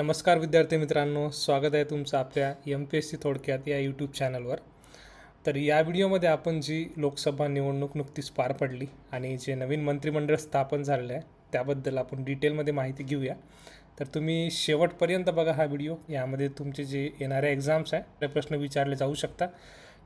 नमस्कार विद्यार्थी मित्रांनो स्वागत आहे तुमचं आपल्या एम पी एस सी थोडक्यात या यूट्यूब चॅनलवर तर या व्हिडिओमध्ये आपण जी लोकसभा निवडणूक नुकतीच पार पडली आणि जे नवीन मंत्रिमंडळ स्थापन झालेलं आहे त्याबद्दल आपण डिटेलमध्ये माहिती घेऊया. तर तुम्ही शेवटपर्यंत बघा हा व्हिडिओ यामध्ये तुमचे जे येणाऱ्या एक्झाम्स आहे ते प्रश्न विचारले जाऊ शकता.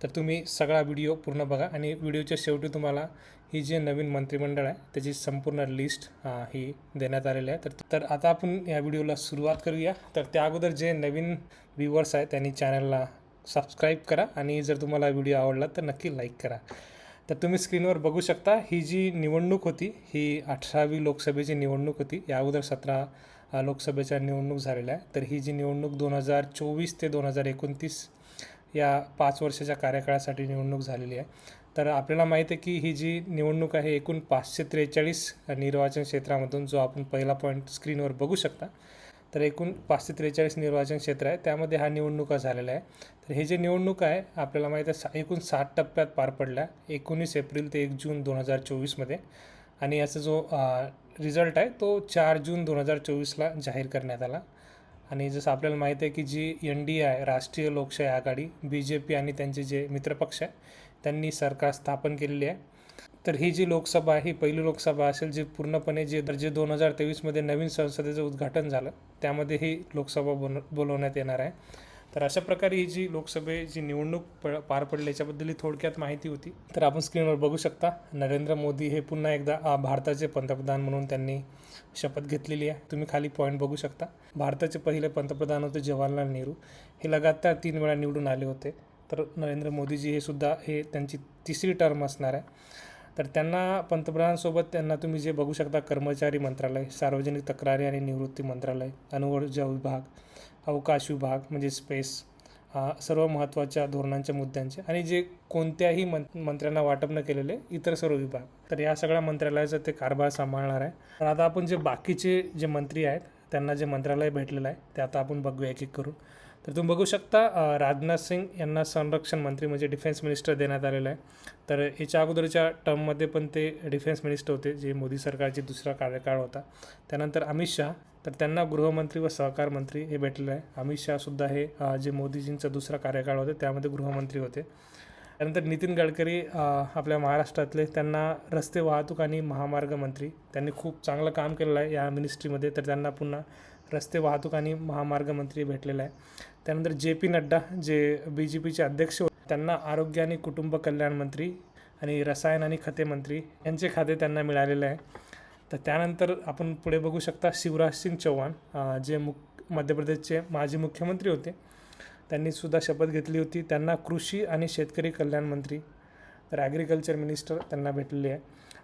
तर तुम्ही सगळा व्हिडिओ पूर्ण बघा आणि व्हिडिओच्या शेवटी तुम्हाला ही जे नवीन मंत्रिमंडळ आहे त्याची संपूर्ण लिस्ट ही देण्यात आलेली आहे. तर तर आता आपण या व्हिडिओला सुरुवात करूया. तर त्या अगोदर जे नवीन व्ह्युअर्स आहेत त्यांनी चॅनलला सबस्क्राईब करा आणि जर तुम्हाला व्हिडिओ आवडला तर नक्की लाईक करा. तर तुम्ही स्क्रीनवर बघू शकता ही जी निवडणूक होती ही अठरावी लोकसभेची निवडणूक होती. या अगोदर सतरा लोकसभेच्या निवडणूक झालेल्या आहे तर ही जी निवडणूक दोन हजार चोवीस ते दोन हजार एकोणतीस या पाच वर्षाच्या कार्यकाळासाठी निवडणूक झालेली आहे. तर आपल्याला माहीत आहे की ही जी निवडणूक आहे एकूण पाचशे त्रेचाळीस निर्वाचन क्षेत्रामधून जो आपण पहिला पॉईंट स्क्रीनवर बघू शकता तर एकूण पाचशे त्रेचाळीस निर्वाचन क्षेत्र आहे. त्यामध्ये हा निवडणुका झालेला आहे. तर हे जे निवडणूक आहे आपल्याला माहीत आहे सा एकूण सात टप्प्यात पार पडल्या एकोणीस एप्रिल ते एक जून दोन हजार चोवीसमध्ये. आणि याचा जो रिझल्ट आहे तो चार जून दोन हजार चोवीसला जाहीर करण्यात आला. आणि जसं आपल्याला माहीत आहे की जी एन डी आहे राष्ट्रीय लोकशाही आघाडी बी जे पी आणि त्यांचे जे मित्रपक्ष आहे त्यांनी सरकार स्थापन केलेली आहे. तर ही जी लोकसभा आहे ही पहिली लोकसभा असेल जी पूर्णपणे जे जे दोन हजार तेवीसमध्ये नवीन संसदेचं उद्घाटन झालं त्यामध्ये ही लोकसभा बोल बोलवण्यात येणार आहे. तर अशा प्रकारे ही जी लोकसभेची निवडणूक प पार पडली याच्याबद्दल ही थोडक्यात माहिती होती. तर आपण स्क्रीनवर बघू शकता नरेंद्र मोदी हे पुन्हा एकदा भारताचे पंतप्रधान म्हणून त्यांनी शपथ घेतलेली आहे. तुम्ही खाली पॉईंट बघू शकता. भारताचे पहिले पंतप्रधान होते जवाहरलाल नेहरू. हे लगातार तीन वेळा निवडून आले होते. तर नरेंद्र मोदीजी हे सुद्धा हे त्यांची तिसरी टर्म असणार आहे. तर त्यांना पंतप्रधानांसोबत त्यांना तुम्ही जे बघू शकता कर्मचारी मंत्रालय सार्वजनिक तक्रारी आणि निवृत्ती मंत्रालय अनुवर्जा विभाग अवकाश विभाग म्हणजे स्पेस सर्व महत्त्वाच्या धोरणांच्या मुद्द्यांचे आणि जे कोणत्याही मं मंत्र्यांना वाटप न केलेले इतर सर्व विभाग. तर या सगळ्या मंत्रालयाचा ते कारभार सांभाळणार आहे. तर आता आपण जे बाकीचे जे मंत्री आहेत त्यांना जे मंत्रालय भेटलेलं आहे ते आता आपण बघूया एक एक करून. तर तुम्ही बघू शकता राजनाथ सिंग यांना संरक्षण मंत्री म्हणजे डिफेन्स मिनिस्टर देण्यात आलेलं आहे. तर याच्या अगोदरच्या टर्ममध्ये पण ते डिफेन्स मिनिस्टर होते जे मोदी सरकारचे दुसरा कार्यकाळ होता. त्यानंतर अमित शहा तर त्यांना गृहमंत्री व सहकार मंत्री हे भेटलेलं आहे. अमित शहासुद्धा हे जे मोदीजींचा दुसरा कार्यकाळ होते त्यामध्ये गृहमंत्री होते. त्यानंतर नितीन गडकरी आपल्या महाराष्ट्रातले त्यांना रस्ते वाहतूक आणि महामार्ग मंत्री. त्यांनी खूप चांगलं काम केलेलं आहे या मिनिस्ट्रीमध्ये तर त्यांना पुन्हा रस्ते वाहतूक आणि महामार्ग मंत्री भेटलेला आहे. त्यानंतर जे पी नड्डा जे बी जे पीचे अध्यक्ष होते त्यांना आरोग्य आणि कुटुंब कल्याण मंत्री आणि रसायन आणि खते मंत्री यांचे खाते त्यांना मिळालेले आहे. तर त्यानंतर आपण पुढे बघू शकता शिवराज सिंग चौहान जे मुख मध्य प्रदेशचे माजी मुख्यमंत्री होते. त्यांनी सुद्धा शपथ घेतली होती. त्यांना कृषी आणि शेतकरी कल्याण मंत्री तर ॲग्रिकल्चर मिनिस्टर त्यांना भेटलेले आहे.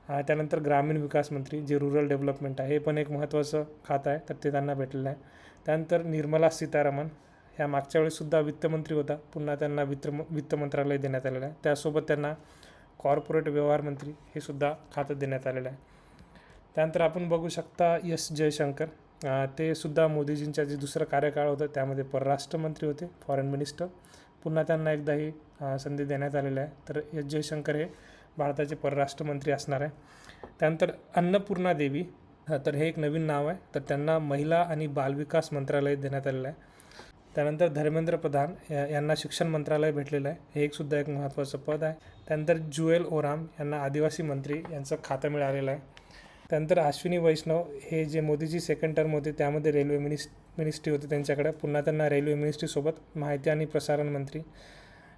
त्यानंतर ग्रामीण विकास मंत्री जे रुरल डेव्हलपमेंट आहे हे पण एक महत्त्वाचं खातं आहे तर ते त्यांना भेटलेलं आहे. त्यानंतर निर्मला सीतारामन ह्या मागच्या वेळेससुद्धा वित्तमंत्री होता पुन्हा त्यांना वित्त वित्त मंत्रालय देण्यात आलेलं आहे. त्यासोबत त्यांना कॉर्पोरेट व्यवहार मंत्री हे सुद्धा खातं देण्यात आलेलं आहे. त्यानंतर आपण बघू शकता एस जयशंकर. ते सुद्धा मोदीजींचा जे दुसरं कार्यकाळ होतं त्यामध्ये परराष्ट्र मंत्री होते फॉरेन मिनिस्टर पुन्हा त्यांना एकदा ही संधी देण्यात आलेली आहे. तर एस जयशंकर हे भारताचे परराष्ट्रमंत्री असणार आहे. त्यानंतर अन्नपूर्णा देवी तर हे एक नवीन नाव आहे. तर त्यांना महिला आणि बालविकास मंत्रालय देण्यात आलेलं आहे. त्यानंतर धर्मेंद्र प्रधान या- यांना शिक्षण मंत्रालय भेटलेलं आहे. हे एक सुद्धा एक महत्त्वाचं पद आहे. त्यानंतर जुएल ओराम यांना आदिवासी मंत्री यांचं खातं मिळालेलं आहे. त्यानंतर अश्विनी वैष्णव हे जे मोदीची सेकंड टर्म होते त्यामध्ये रेल्वे मिनिस मिनिस्ट्री होती त्यांच्याकडे. पुन्हा त्यांना रेल्वे मिनिस्ट्रीसोबत माहिती आणि प्रसारण मंत्री.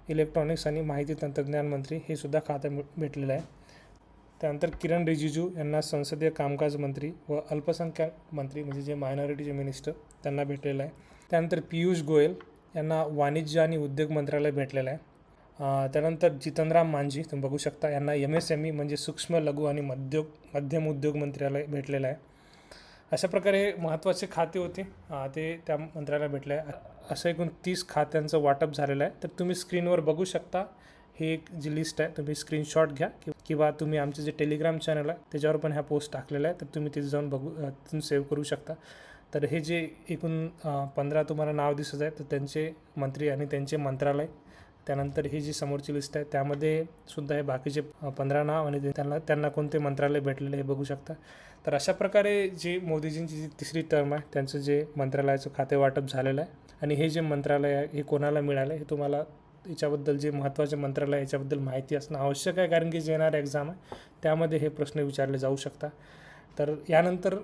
इलेक्ट्रॉनिक्स आणि माहिती तंत्रज्ञान मंत्री हे सुद्धा खातं भेटलेलं आहे त्यानंतर किरण रिजिजू यांना संसदीय कामकाज मंत्री व अल्पसंख्याक मंत्री म्हणजे जे मायनॉरिटीचे मिनिस्टर त्यांना भेटलेलं आहे त्यानंतर पियुष गोयल यांना वाणिज्य आणि उद्योग मंत्रालय भेटलेलं आहे. त्यानंतर जितनराम मांझी तुम्ही बघू शकता यांना एम एस एम ई म्हणजे सूक्ष्म लघु आणि मध्योग मध्यम उद्योग मंत्रालय भेटलेलं आहे. अशा प्रकारे महत्त्वाचे खाते होते. ते त्या मंत्र्याला भेटले आहे. असं एकूण तीस खात्यांचं वाटप झालेलं आहे. तर तुम्ही स्क्रीनवर बघू शकता. ही एक जी लिस्ट आहे. तुम्ही स्क्रीनशॉट घ्या किंवा तुम्ही आमचं जे टेलिग्राम चॅनल आहे त्याच्यावर पण ह्या पोस्ट टाकलेल्या आहे तर तुम्ही तिथे जाऊन बघू तिथून सेव्ह करू शकता. तर हे जे एकूण पंधरा तुम्हाला नाव दिसत आहे तर त्यांचे मंत्री आणि त्यांचे मंत्रालय. त्यानंतर ही जी समोरची लिस्ट आहे त्यामध्ये सुद्धा हे बाकीचे पंधरा नाव आणि त्यांना त्यांना कोणते मंत्रालय भेटलेले हे बघू शकता. तर अशा प्रकारे जी मोदीजींची जी तिसरी टर्म आहे त्यांचं जे मंत्रालयाचं खाते वाटप झालेलं आहे आणि हे जे मंत्रालय आहे हे कोणाला मिळालं हे तुम्हाला याच्याबद्दल जे महत्त्वाचे मंत्रालय याच्याबद्दल माहिती असणं आवश्यक आहे कारण की जे येणारं एक्झाम आहे त्यामध्ये हे प्रश्न विचारले जाऊ शकता तर यानंतर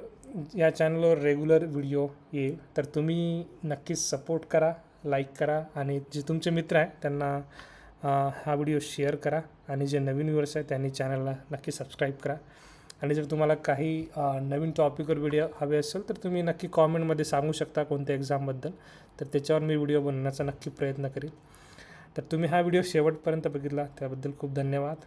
या चॅनलवर रेग्युलर व्हिडिओ येईल. तर तुम्ही नक्कीच सपोर्ट करा लाईक करा आणि जे तुमचे मित्र आहे त्यांना हा व्हिडिओ शेअर करा आणि जे नवीन व्ह्युअर्स आहेत त्यांनी चॅनलला नक्की सबस्क्राईब करा. आणि जर तुम्हाला काही नवीन टॉपिकवर व्हिडिओ हवे असेल तर तुम्ही नक्की कॉमेंटमध्ये सांगू शकता कोणत्या एक्झामबद्दल तर त्याच्यावर मी व्हिडिओ बनवण्याचा नक्की प्रयत्न करीन. तर तुम्ही हा व्हिडिओ शेवटपर्यंत बघितला त्याबद्दल खूप धन्यवाद.